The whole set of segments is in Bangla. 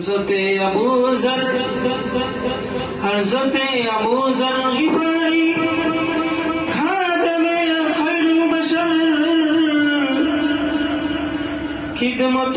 হজরতে আবু জার হজরতে আবু জার গিফারি খাদেমে খায়রুল বাশার। খিদমত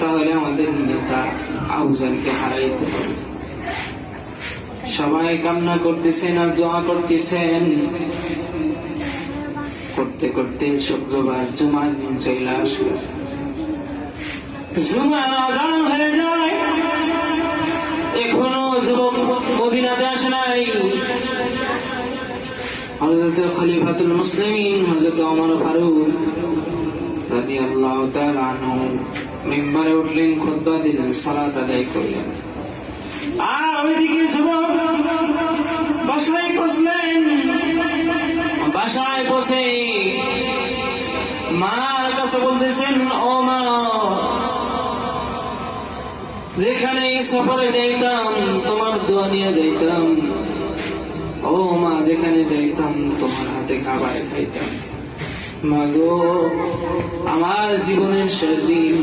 তাহলে আমাদের নেতা আউজানকে হারাইতে হবে। সবাই কান্না করতেছেন আর দোয়া করতেছেন। করতে করতে শুক্রবার জুমার দিন চলে আসলো। এখনও যুবক মদিনাতে ফারুক মিম্বরে উঠলেন খুতবা দিলেন, সালাত আদায় করলেন। আর ওইদিকে যুবক বাসায় বসলেন। বাসায় বসে মার কাছে বলতেছেন, ও মা, যেখানে এই সফরে যাইতাম, তোমার দোয়া নিয়ে যাইতাম। ও মা, যেখানে যাইতাম, তোমার হাতে খাবার খাইতাম। মা গো, আমার জীবনের শেষ দিন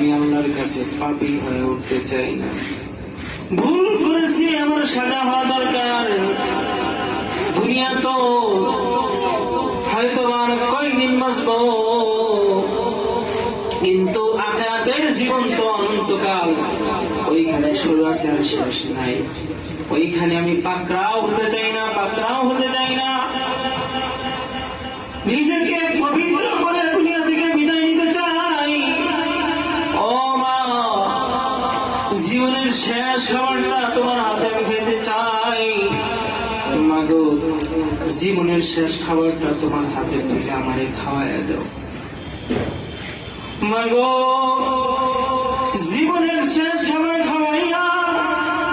আমি আল্লাহর কাছে পাপি হয়ে উঠতে চাই না। ভুল করেছি আমার সাজা হওয়া দরকার। দুনিয়া তো হয়তো আর কয়দিন বাঁচবো। কিন্তু আখেরাতের জীবন তো অনন্তকাল। ওইখানে শুরু আছে আর শেষ নাই। ওইখানে আমি পাকড়াও হতে চাই না, পাকড়াও হতে চাই না। জীবনের শেষ খাবারটা তোমার হাতে আমি খেতে চাই। মাগো, জীবনের শেষ খাবারটা তোমার হাতে তুলে আমারে খাওয়াইয়া দাও। মাগো, জীবনের শেষ খাবার খাওয়াইয়া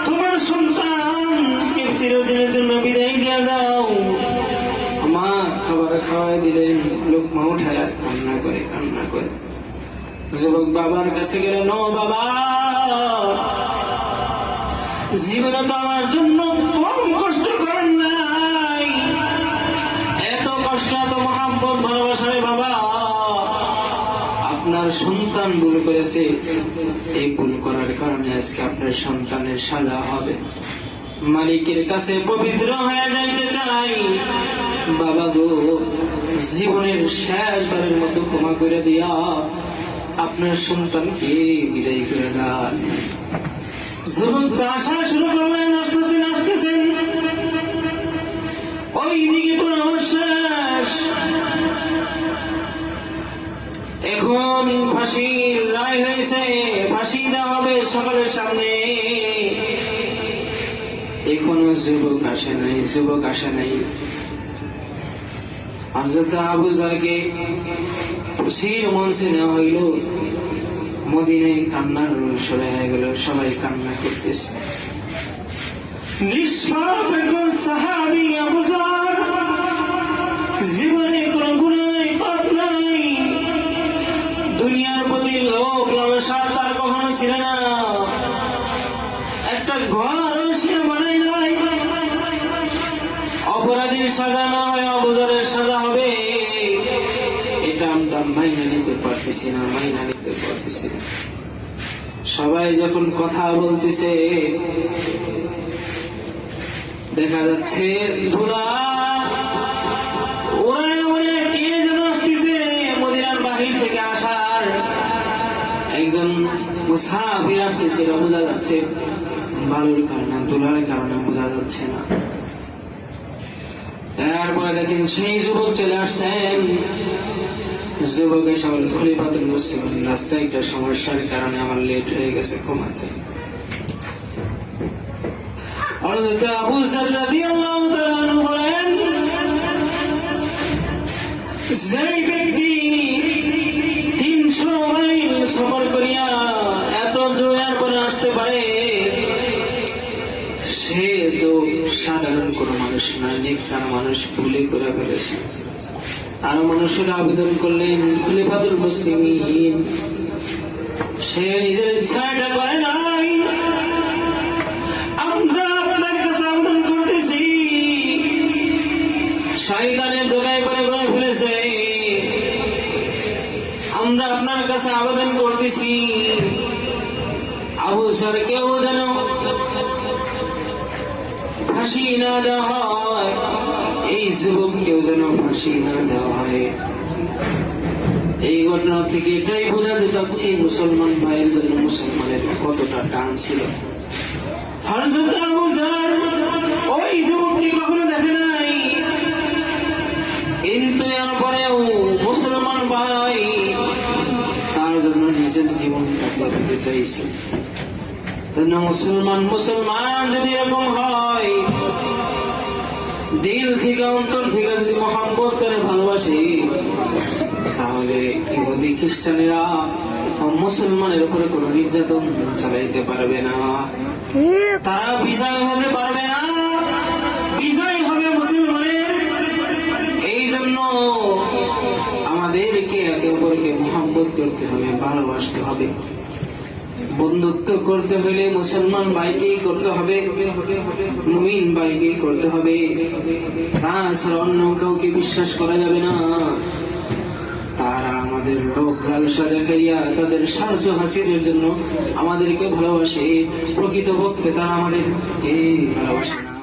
তোমার সন্তানকে চিরদিনের জন্য বিদায় দিয়ে দাও। আমার খাবার খাওয়াই দিলেন, লোকমা উঠায় কান্না করে কান্না করে। যুবক বাবার কাছে গেলে, নো বাবা। জীবনে তো আমার জন্য কম কষ্ট করেন এত কষ্ট, এত বাবা। আপনার সন্তান ভুল করেছে, এই ভুল করার কারণে আজকে আপনার সন্তানের সাজা হবে। মালিকের কাছে পবিত্র হয়ে যাইতে চাই। বাবা গো, জীবনের শেষবারের মতো ক্ষমা করে দিয়া আপনার সন্তানকে বিদায় করে দেন ওই দিকে তো এখন ফাঁসির রায় হয়েছে, ফাঁসি দেওয়া হবে সকলের সামনে। এখনও যুবক নাই, যুবক আসে নাই। হযরত আবু জারকে খুশির মঞ্চে নেওয়া হইল। মদিনায় কান্নার সরে হয়ে গেল, সবাই কান্না করতেছে। নিষ্পাপ একজন সাহাবি আবু জার, জীবনে কোনো গুণাই পাপ নাই। দুনিয়ার প্রতি লোক লালসা তার কখনো ছিল না। একটা ঘর সে বানাই নাই। অপরাধীর মাইনা নিতে পারতেছি না মাইনা নিতে পারতেছি না। সবাই যখন কথা বলতেছে, দেখা যাচ্ছে কে থেকে আসার। একজন বোঝা যাচ্ছে বোঝা যাচ্ছে না। তারপরে দেখেন, সেই যুবক চলে আসছেন। খলিফাতুল মুসলিম রাস্তায় একটা সমস্যার কারণে আমার লেট হয়ে গেছে, ঘুমাতে। তিনশো করিয়া এত আসতে পারে, সে তো সাধারণ কোনো মানুষ নয় নেককার মানুষ ভুলে করে ফেলেছে। আরও মানুষের আবেদন করলেন, খলিফাতুল মুসলিমিন। সে নিজের ইচ্ছাটা করে নাই। আমরা আপনার কাছে আবেদন করতেছি। শয়তানের দোকায় পরে করে ফেলেছে। আমরা আপনার কাছে আবেদন করতেছি। আবু সরকেও যেন ফাঁসি না দেওয়া হয়। এই যুবককেও যেন ফাঁসি না দেওয়া হয়। এই ঘটনা থেকে এটাই বোঝাতে চাচ্ছি মুসলমান ভাইয়ের জন্য মুসলমানের কতটা টান ছিল। নাই। কিন্তু এরপরেও মুসলমান ভাই তার জন্য নিজের জীবনটা দিতে চাইছে। মুসলমান মুসলমান যদি এরকম হয় দিল থেকে, অন্তর থেকে যদি মহাব্বত করে, ভালোবাসে, তাহলে ইহুদি খ্রিস্টানেরা মুসলমানের উপরে কোনো নির্যাতন চালাইতে পারবে না। তারা বিজয় হতে পারবে না। বিজয় হবে মুসলমানের। এই জন্য আমাদেরকে একে অপরকে মহাব্বত করতে হবে, ভালোবাসতে হবে। বন্ধুত্ব করতে হলে মুসলমান ভাইকেই করতে হবে, মুমিন ভাইকেই করতে হবে। তাছাড়া অন্য কাউকে বিশ্বাস করা যাবে না। তারা আমাদের লোক লালসা দেখাইয়া তাদের সাহায্য হাসিলের জন্য আমাদেরকে ভালোবাসে। প্রকৃতপক্ষে তারা আমাদেরকে ভালোবাসে না।